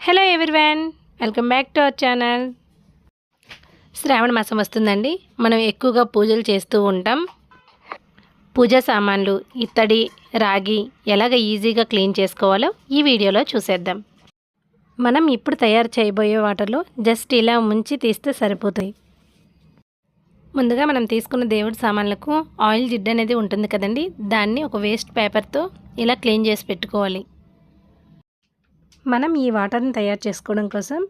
Hello everyone welcome back to our channel శ్రావణ మాసం వస్తుందండి. మనం ఎక్కువగా పూజలు చేస్తూ ఉంటాం. పూజా సామాన్లు ఇత్తడి రాగి ఎలాగ ఈజీగా క్లీన్ చేసుకోవాలో ఈ వీడియోలో చూసేద్దాం. మనం ఇప్పుడు తయారు చేయబోయే వాటర్లో జస్ట్ ఇలా ముంచి తీస్తే సరిపోతాయి. ముందుగా మనం తీసుకున్న దేవుడి సామాన్లకు ఆయిల్ జిడ్ అనేది ఉంటుంది కదండి. దాన్ని ఒక వేస్ట్ పేపర్తో ఇలా క్లీన్ చేసి పెట్టుకోవాలి. మనం ఈ వాటర్ని తయారు చేసుకోవడం కోసం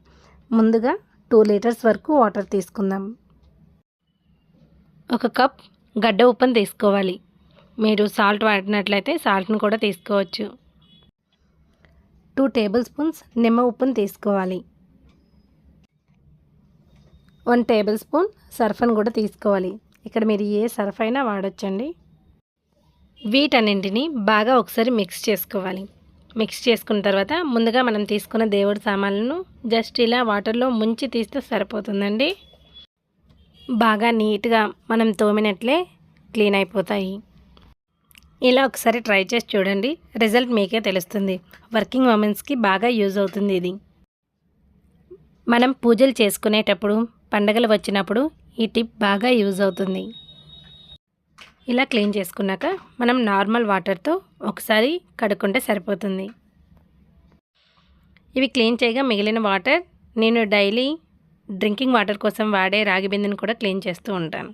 ముందుగా టూ లీటర్స్ వరకు వాటర్ తీసుకుందాం. ఒక కప్ గడ్డ ఉప్పును తీసుకోవాలి. మీరు సాల్ట్ వాడినట్లయితే సాల్ట్ని కూడా తీసుకోవచ్చు. టూ టేబుల్ స్పూన్స్ నిమ్మ ఉప్పును తీసుకోవాలి. వన్ టేబుల్ స్పూన్ సర్ఫ్ని కూడా తీసుకోవాలి. ఇక్కడ మీరు ఏ సర్ఫ్ అయినా వాడచ్చండి. వీటన్నింటినీ బాగా ఒకసారి మిక్స్ చేసుకోవాలి. మిక్స్ చేసుకున్న తర్వాత ముందుగా మనం తీసుకున్న దేవుడి సామాన్లను జస్ట్ ఇలా వాటర్లో ముంచి తీస్తే సరిపోతుందండి. బాగా నీట్గా మనం తోమినట్లే క్లీన్ అయిపోతాయి. ఇలా ఒకసారి ట్రై చేసి చూడండి. రిజల్ట్ మీకే తెలుస్తుంది. వర్కింగ్ ఉమెన్స్కి బాగా యూజ్ అవుతుంది ఇది. మనం పూజలు చేసుకునేటప్పుడు పండగలు వచ్చినప్పుడు ఈ టిప్ బాగా యూజ్ అవుతుంది. ఇలా క్లీన్ చేసుకున్నాక మనం నార్మల్ వాటర్తో ఒకసారి కడుక్కుంటే సరిపోతుంది. ఇవి క్లీన్ చేయగా మిగిలిన వాటర్ నేను డైలీ డ్రింకింగ్ వాటర్ కోసం వాడే రాగి బిందెని కూడా క్లీన్ చేస్తూ ఉంటాను.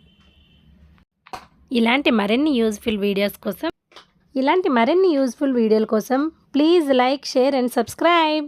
ఇలాంటి మరిన్ని యూజ్ఫుల్ వీడియోస్ కోసం ఇలాంటి మరిన్ని యూజ్ఫుల్ వీడియోల కోసం please like share and subscribe.